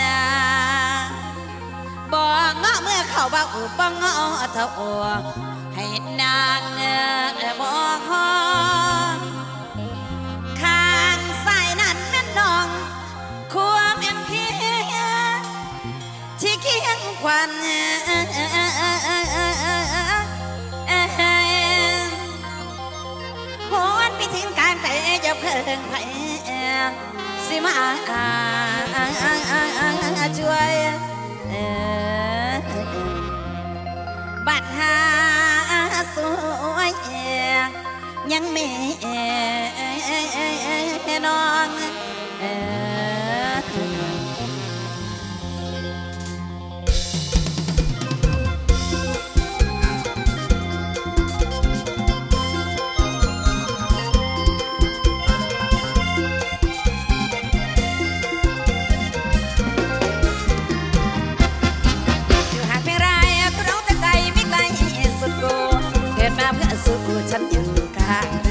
นาบ่เงาะเมื่อเขาบ่อุบบ่เงาะเถ้าอวให้นางเงอบ่หอมข้างสายนั้นแม่น้องควมแม่นพี่ที่เคียงควันหวนไปถึงการแต่จะเพิ่งไป สิมาช่วยบัดหาสวยยังไม่ suốt mùa chấm dừng ca.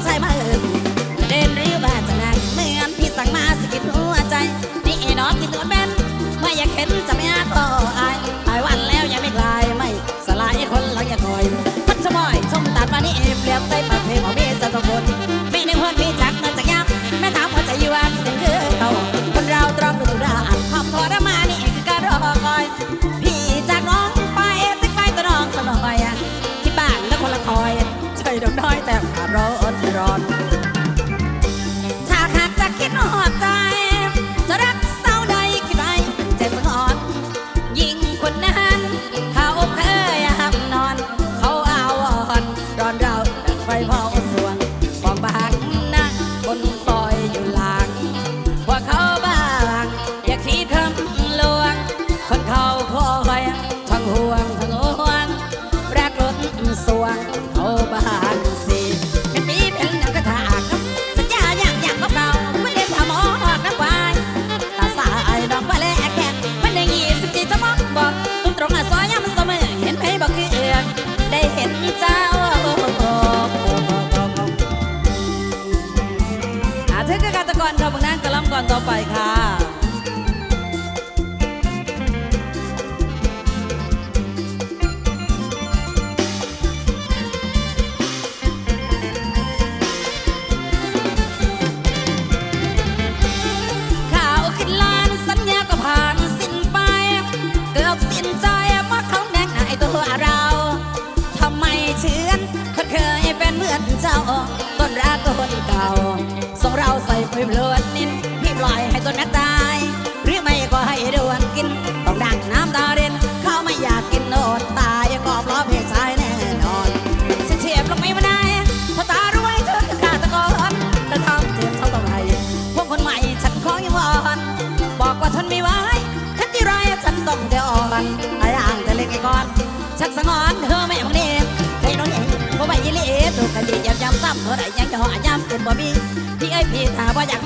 さいま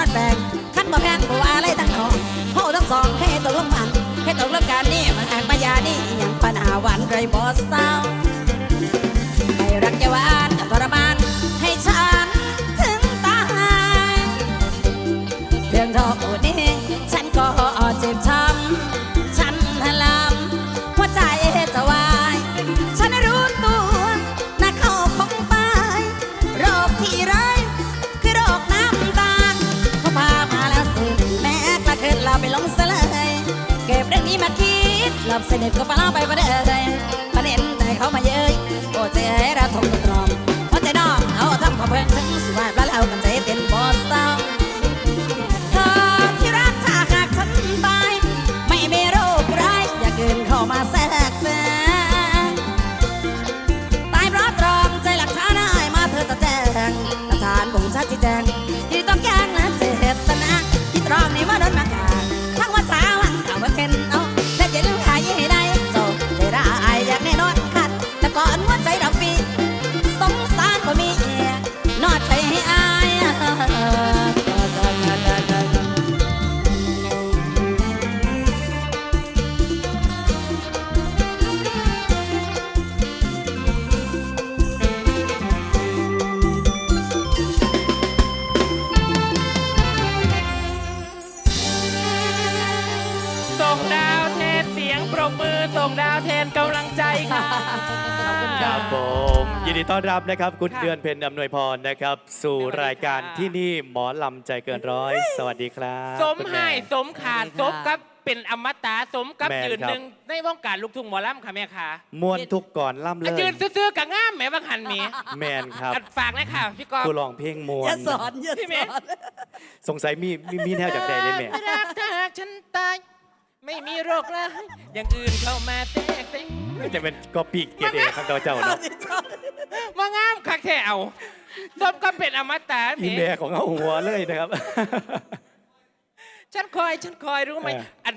มันแปลขันบ่แพงบ่ว่าอะไรทั้งนองเฮาทั้งสองแค่ตกลงมันแค่ตกลงการนี่มันแอบปัญญานี่อย่างปัญหาหวานไรบอส เสน่ห์ก็ปลาไปประเดี๋ยว ครับผมยินดีต้อนรับนะครับ คุณเดือนเพ็ญอำนวยพรนะครับ สู่รายการที่นี่หมอลำใจเกินร้อย สวัสดีครับสมคุยสมขาดสมค่ะ กับเป็นอมตะสมกับแยืนหนึ่งในวงการลูกทุ่งหมอลำค่ะแม่ค่ะมวนทุกก่อนล่ำเลอะยยืนซื้อๆกับง่ามแม่บังหันหมีแมนครับฝากนะค่ะพี่กอฟ กูลองเพลงมวนอย่าสอนอย่าใช่มสอน สงสัยมีมีแนวจากใจได้ไหม รักถ้าหากฉันตาย ไม่มีโรคร้ายอย่างอื่นเข้ามาแทรกแซงจะเป็นก็ปีกเกียรติเองครับเจ้าเนาะมางามคักแท้เอาสมก็เป็นอมตะแหอีมีแม่ของเอาหัวเลยนะครับ ฉันคอยฉันคอยรู้ไหมเอออัน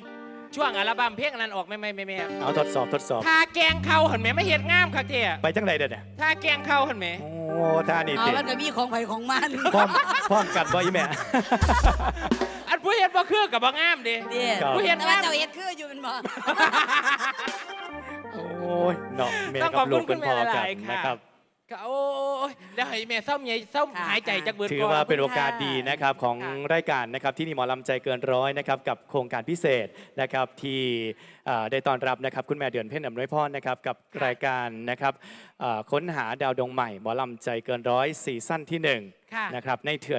ช่วงอัลบั้มเพลงอันนั้นออกไหม่ไม่ไม่ไม่เอาทดสอบทดสอบ ทาแกงเขาหันแหม่ไม่เห็นงามคักแท้ไปจังใดเด้อเนี่ยทาแกงเขาหันแหม่โอ้ท่านี่เอาติมันก็มีของไผ่ของมันพร้อมพร้อมกันบ่อีแม่อัน ผู้เห็นบ่คือกับบ่งามเดิเดี๋ยครับ ผู้เห็นแต่ว่าเจ้าเฮ็ดคืออยู่เป็นบ่ โอ้ยเนาะแม่ต้องกัขอบบลูคุกณเป็คุนณพ่อแม่หกันลายๆค่ะนะครับก็โอ้ยเดี๋ยวให้แม่เศร้าใหญ่เศร้าหายใจจากเบิดถือก่อนว่าเป็นโอกาสดีนะครับของค่ะรายการนะครับที่นี่หมอลำใจเกินร้อยนะครับกับโครงการพิเศษนะครับที่เอ่อได้ต้อนรับนะครับคุณแม่เดือนเพ่นอำนวยพรนะครับกับรายการนะครับเอ่อค้นหาดาวดวงใหม่หมอลำใจเกินร้อยซีซั่นที่หนึ่งค่ะ นะครับในเถื่อ